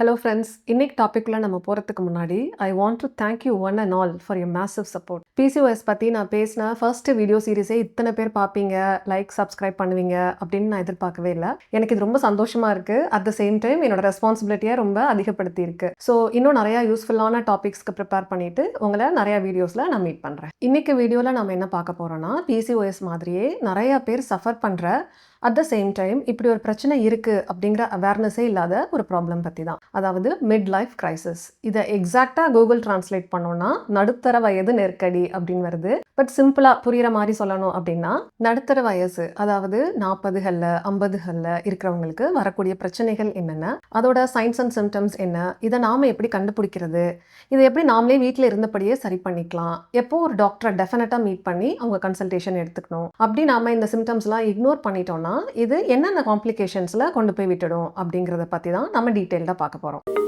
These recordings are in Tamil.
ஹலோ ஃப்ரெண்ட்ஸ் இன்னைக்கு டாப்பிக்கில் நம்ம போகிறதுக்கு முன்னாடி I want to thank you one and all for your massive support PCOS பற்றி நான் பேசின ஃபர்ஸ்ட் வீடியோ சீரிஸே இத்தனை பேர் பார்ப்பீங்க லைக் சப்ஸ்கிரைப் பண்ணுவீங்க அப்படின்னு நான் எதிர்பார்க்கவே இல்லை. எனக்கு இது ரொம்ப சந்தோஷமாக இருக்குது அட் த சேம் டைம் என்னோட ரெஸ்பான்சிபிலிட்டியை ரொம்ப அதிகப்படுத்தி இருக்கு. ஸோ இன்னும் நிறையா யூஸ்ஃபுல்லான டாபிக்ஸ்க்கு ப்ரிப்பேர் பண்ணிட்டு உங்களை நிறையா வீடியோஸில் நான் மீட் பண்ணுறேன் இன்னைக்கு வீடியோவில் நம்ம என்ன பார்க்க போகிறோம்னா பிசிஓஎஸ் மாதிரியே நிறையா பேர் சஃபர் பண்ணுற அட் த சேம் டைம் இப்படி ஒரு பிரச்சனை இருக்குது அப்படிங்கிற அவேர்னஸே இல்லாத ஒரு ப்ராப்ளம் பற்றி தான் அதாவது மிட் லைஃப் கிரைசிஸ் இதை எக்ஸாக்டாக கூகுள் டிரான்ஸ்லேட் பண்ணோன்னா நடுத்தர வயது நெருக்கடி அப்படின்னு வருது. பட் சிம்பிளாக புரிகிற மாதிரி சொல்லணும் அப்படின்னா நடுத்தர வயசு அதாவது நாற்பதுகளில் ஐம்பதுகளில் இருக்கிறவங்களுக்கு வரக்கூடிய பிரச்சனைகள் என்னென்ன? அதோட சைன்ஸ் அண்ட் சிம்டம்ஸ் என்ன? இதை நாம் எப்படி கண்டுபிடிக்கிறது? இதை எப்படி நாமளே வீட்டில் இருந்தபடியே சரி பண்ணிக்கலாம்? எப்போ ஒரு டாக்டரை டெஃபினட்டாக மீட் பண்ணி அவங்க கன்சல்டேஷன் எடுத்துக்கணும்? அப்படி நாம இந்த சிம்டம்ஸ்லாம் இக்னோர் பண்ணிட்டோம்னா இது என்னென்ன காம்ப்ளிகேஷன்ஸில் கொண்டு போய் விட்டுடும் அப்படிங்கிறத பற்றி தான் நம்ம டீட்டெயில்டாக பார்க்க போகிறோம்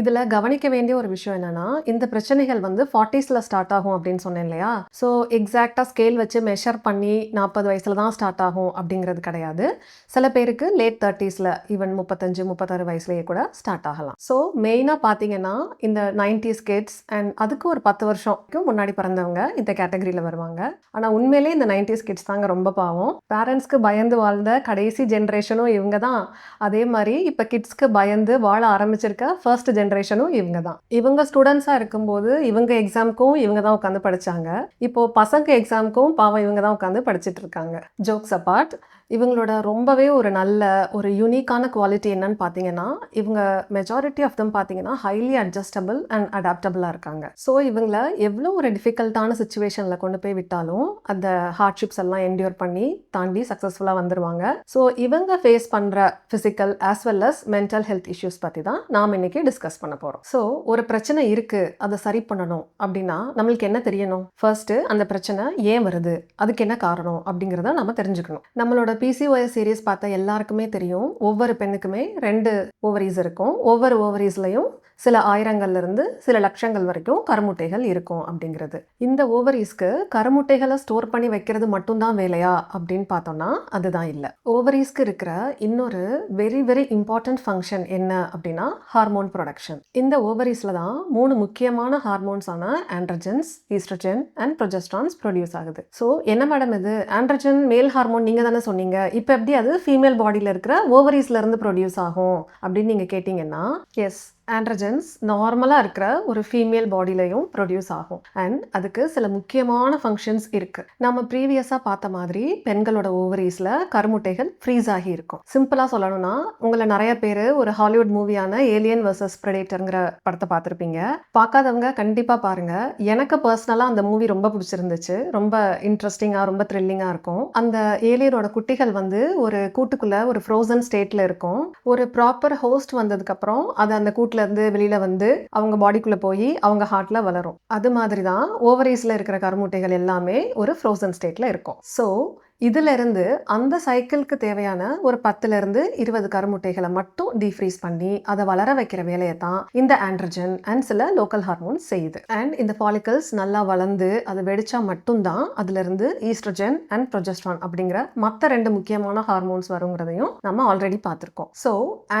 இதில் கவனிக்க வேண்டிய ஒரு விஷயம் என்னென்னா இந்த பிரச்சனைகள் வந்து ஃபார்ட்டிஸில் ஸ்டார்ட் ஆகும் அப்படின்னு சொன்னேன் இல்லையா? ஸோ எக்ஸாக்டாக ஸ்கேல் வச்சு மெஷர் பண்ணி நாற்பது வயசில் தான் ஸ்டார்ட் ஆகும் அப்படிங்கிறது கிடையாது. சில பேருக்கு லேட் தேர்ட்டிஸில் ஈவன் முப்பத்தஞ்சு முப்பத்தாறு வயசுலேயே கூட ஸ்டார்ட் ஆகலாம். ஸோ மெயினாக பார்த்தீங்கன்னா இந்த நைன்டிஸ் கிட்ஸ் அண்ட் அதுக்கு ஒரு பத்து வருஷம்க்கு முன்னாடி பிறந்தவங்க இந்த கேட்டகரியில் வருவாங்க. ஆனால் உண்மையிலே இந்த நைன்டிஸ் கிட்ஸ் தாங்க ரொம்ப பாவம். பேரண்ட்ஸ்க்கு பயந்து வாழ்ந்த கடைசி ஜென்ரேஷனும் இவங்க தான். அதே மாதிரி இப்போ கிட்ஸ்க்கு பயந்து வாழ ஆரம்பிச்சிருக்க ஃபர்ஸ்ட் ஜென்ரேஷனும் இவங்க தான். இவங்க ஸ்டூடெண்ட்ஸாக இருக்கும்போது இவங்க எக்ஸாம்க்கும் இவங்க தான் உட்காந்து படிச்சாங்க. இப்போ பசங்க எக்ஸாம்க்கும் பாவம் இவங்க தான் உட்காந்து படிச்சிட்டு இருக்காங்க. ஜோக்ஸ் அப்பார்ட் இவங்களோட ரொம்பவே ஒரு நல்ல ஒரு யூனிக்கான குவாலிட்டி என்னன்னு பார்த்தீங்கன்னா இவங்க மெஜாரிட்டி ஆஃப் தம் பார்த்தீங்கன்னா ஹைலி அட்ஜஸ்டபிள் அண்ட் அடாப்டபிளாக இருக்காங்க. ஸோ இவங்கள எவ்வளோ ஒரு டிஃபிகல்ட்டான சுச்சுவேஷனில் கொண்டு போய் விட்டாலும் அந்த ஹார்ட்ஷிப்ஸ் எல்லாம் என்டியூர் பண்ணி தாண்டி சக்ஸஸ்ஃபுல்லாக வந்துருவாங்க. ஸோ இவங்க ஃபேஸ் பண்ணுற physical as well as mental health issues பற்றி தான் நாம் இன்றைக்கி டிஸ்கஸ் பண்ண போகிறோம் ஸோ ஒரு பிரச்சனை இருக்குது அதை சரி பண்ணணும் அப்படின்னா நம்மளுக்கு என்ன தெரியணும்? ஃபர்ஸ்ட்டு அந்த பிரச்சனை ஏன் வருது? அதுக்கு என்ன காரணம்? அப்படிங்கிறத நம்ம தெரிஞ்சுக்கணும். நம்மளோட பிசிஓஎஸ் சீரீஸ் பார்த்தா எல்லாருக்குமே தெரியும். ஒவ்வொரு பெண்ணுக்குமே ரெண்டு ஓவரீஸ் இருக்கும். ஒவ்வொரு ஓவரீஸ்லையும் சில ஆயிரங்கள்லேருந்து சில லட்சங்கள் வரைக்கும் கருமுட்டைகள் இருக்கும் அப்படிங்கிறது. இந்த ஓவரீஸ்க்கு கருமுட்டைகளை ஸ்டோர் பண்ணி வைக்கிறது மட்டும்தான் வேலையா அப்படின்னு பார்த்தோம்னா அதுதான் இல்லை. ஓவரீஸ்க்கு இருக்கிற இன்னொரு வெரி வெரி இம்பார்ட்டன்ட் ஃபங்க்ஷன் என்ன அப்படின்னா ஹார்மோன் ப்ரொடக்ஷன் இந்த ஓவரீஸில் தான் மூணு முக்கியமான ஹார்மோன்ஸான androgens estrogen and progesterones produce ஆகுது. ஸோ என்ன மேடம் இது? ஆண்ட்ரஜன் மேல் ஹார்மோன் நீங்கள் தானே சொன்னீங்க. இப்போ எப்படி அது ஃபீமேல் பாடியில் இருக்கிற ஓவரீஸ்லேருந்து ப்ரொடியூஸ் ஆகும் அப்படின்னு நீங்கள் கேட்டிங்கன்னா எஸ் ஆண்ட்ரஜன்ஸ் நார்மலாக இருக்கிற ஒரு ஃபீமேல் பாடியிலையும் ப்ரொடியூஸ் ஆகும். அண்ட் அதுக்கு சில முக்கியமான ஃபங்க்ஷன்ஸ் இருக்குது நம்ம ப்ரீவியஸாக பார்த்த மாதிரி பெண்களோட ஓவரீஸில் கருமுட்டைகள் ஃப்ரீஸ் ஆகி இருக்கும். சிம்பிளாக சொல்லணும்னா உங்களை நிறைய பேர் ஒரு ஹாலிவுட் மூவியான ஏலியன் வர்சஸ் ப்ரெடேட்டருங்கிற படத்தை பார்த்துருப்பீங்க. பார்க்காதவங்க கண்டிப்பாக பாருங்கள் எனக்கு பர்சனலாக அந்த மூவி ரொம்ப பிடிச்சிருந்துச்சு. ரொம்ப இன்ட்ரெஸ்டிங்காக ரொம்ப த்ரில்லிங்காக இருக்கும். அந்த ஏலியனோட குட்டிகள் வந்து ஒரு கூட்டுக்குள்ளே ஒரு ஃப்ரோசன் ஸ்டேட்டில் இருக்கும். ஒரு ப்ராப்பர் ஹோஸ்ட் வந்ததுக்கப்புறம் அது அந்த கூட்டில் இருந்து வெளியில வந்து அவங்க பாடிக்குள்ள போய் அவங்க ஹார்ட்ல வளரும். அது மாதிரி தான் ஓவரீஸ்ல இருக்கிற கருமுட்டைகள் எல்லாமே ஒரு ஃப்ரோசன் ஸ்டேட்ல இருக்கும். ஸோ இதிலிருந்து அந்த சைக்கிளுக்கு தேவையான ஒரு பத்துலேருந்து இருபது கருமுட்டைகளை மட்டும் டீஃப்ரீஸ் பண்ணி அதை வளர வைக்கிற வேலையை தான் இந்த ஆண்ட்ரஜன் அண்ட் சில லோக்கல் ஹார்மோன்ஸ் செய்யுது. அண்ட் இந்த ஃபாலிக்கல்ஸ் நல்லா வளர்ந்து அது வெடிச்சா மட்டும்தான் அதுலேருந்து ஈஸ்ட்ரஜன் அண்ட் ப்ரொஜெஸ்ட்ரான் அப்படிங்கிற மற்ற ரெண்டு முக்கியமான ஹார்மோன்ஸ் வருங்கிறதையும் நம்ம ஆல்ரெடி பார்த்துருக்கோம். ஸோ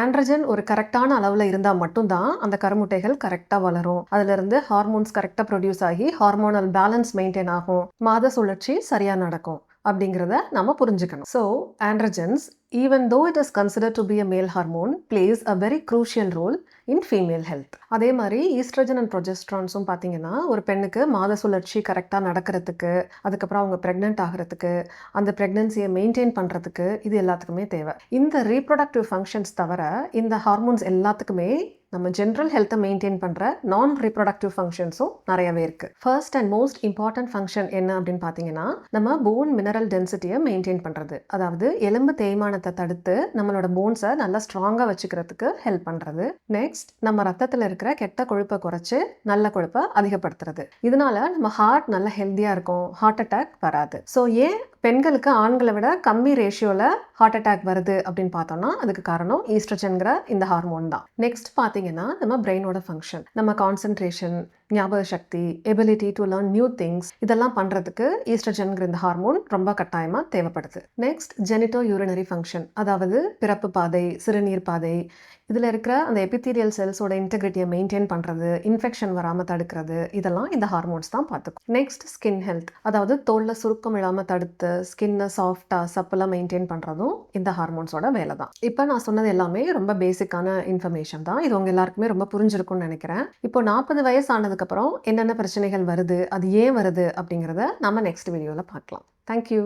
ஆண்ட்ரஜன் ஒரு கரெக்டான அளவில் இருந்தால் மட்டும்தான் அந்த கருமுட்டைகள் கரெக்டாக வளரும். அதுலேருந்து ஹார்மோன்ஸ் கரெக்டாக ப்ரொடியூஸ் ஆகி ஹார்மோனல் பேலன்ஸ் மெயின்டைன் ஆகும். மாத சுழற்சி சரியாக நடக்கும். அப்படிங்கிறத நம்ம புரிஞ்சுக்கணும். So androgens even though it is consider to be a male hormone plays a very crucial role in female health அதே மாதிரி ஈஸ்ட்ரஜன் அண்ட் ப்ரொஜெஸ்ட்ரான்ஸும் பார்த்தீங்கன்னா ஒரு பெண்ணுக்கு மாத சுழற்சி கரெக்டாக நடக்கிறதுக்கு அதுக்கப்புறம் அவங்க ப்ரெக்னென்ட் ஆகிறதுக்கு அந்த ப்ரெக்னென்சியை மெயின்டைன் பண்ணுறதுக்கு இது எல்லாத்துக்குமே தேவை. இந்த ரீப்ரொடக்டிவ் ஃபங்க்ஷன்ஸ் தவிர இந்த ஹார்மோன்ஸ் எல்லாத்துக்குமே நம்ம ஜென்ரல் ஹெல்த்தை மெயின்டைன் பண்ணுற நான் ரீப்ரொடக்டிவ் ஃபங்க்ஷன்ஸும் நிறையவே இருக்குது first and most important function என்ன அப்படின்னு பார்த்தீங்கன்னா நம்ம போன் மினரல் டென்சிட்டியை மெயின்டைன் பண்ணுறது அதாவது எலும்பு தேய்மானத்தை தடுத்து நம்மளோட போன்ஸை நல்லா ஸ்ட்ராங்காக வச்சுக்கிறதுக்கு ஹெல்ப் பண்ணுறது நெக்ஸ்ட் நம்ம ரத்தத்தில் இருக்கிற கெட்ட கொழுப்பை குறைச்சி நல்ல கொழுப்பை அதிகப்படுத்துறது. இதனால நம்ம ஹார்ட் நல்ல ஹெல்த்தியாக இருக்கும். ஹார்ட் அட்டாக் வராது. ஸோ ஏன் பெண்களுக்கு ஆண்களை விட கம்மி ரேஷியோவில் ஹார்ட் அட்டாக் வருது அப்படின்னு பார்த்தோம்னா அதுக்கு காரணம் ஈஸ்ட்ரஜன்கிற இந்த ஹார்மோன் தான். நெக்ஸ்ட் பார்த்தீங்கன்னா நம்ம பிரெயினோட ஃபங்க்ஷன் நம்ம கான்சென்ட்ரேஷன் ஞாபக சக்தி ability to learn new things இதெல்லாம் பண்ணுறதுக்கு ஈஸ்ட்ரஜன்கிற இந்த ஹார்மோன் ரொம்ப கட்டாயமாக தேவைப்படுது. நெக்ஸ்ட் ஜெனிட்டோ யூரினரி ஃபங்க்ஷன் அதாவது பிறப்பு பாதை சிறுநீர் பாதை. இதில் இருக்கிற அந்த எபித்தீரியல் செல்ஸோட இன்டெகிரிட்டியை மெயின்டைன் பண்ணுறது இன்ஃபெக்ஷன் வராமல் தடுக்கிறது இதெல்லாம் இந்த ஹார்மோன்ஸ் தான் பார்த்துக்கும் நெக்ஸ்ட் ஸ்கின் ஹெல்த் அதாவது தோலில் சுருக்கம் இல்லாமல் தடுத்து ஸ்கின்னை சாஃப்டாக சப்பெல்லாம் மெயின்டைன் பண்ணுறதும் இந்த ஹார்மோன்ஸோட வேலை தான். இப்போ நான் சொன்னது எல்லாமே ரொம்ப பேசிக்கான இன்ஃபர்மேஷன் தான். இது உங்கள் எல்லாருக்குமே ரொம்ப புரிஞ்சிருக்கும்னு நினைக்கிறேன். இப்போ நாற்பது வயசானது அதுக்கப்புறம் என்னென்ன பிரச்சனைகள் வருது அது ஏன் வருது அப்படிங்கிறத நம்ம நெக்ஸ்ட் வீடியோவில் பார்க்கலாம். தேங்க்யூ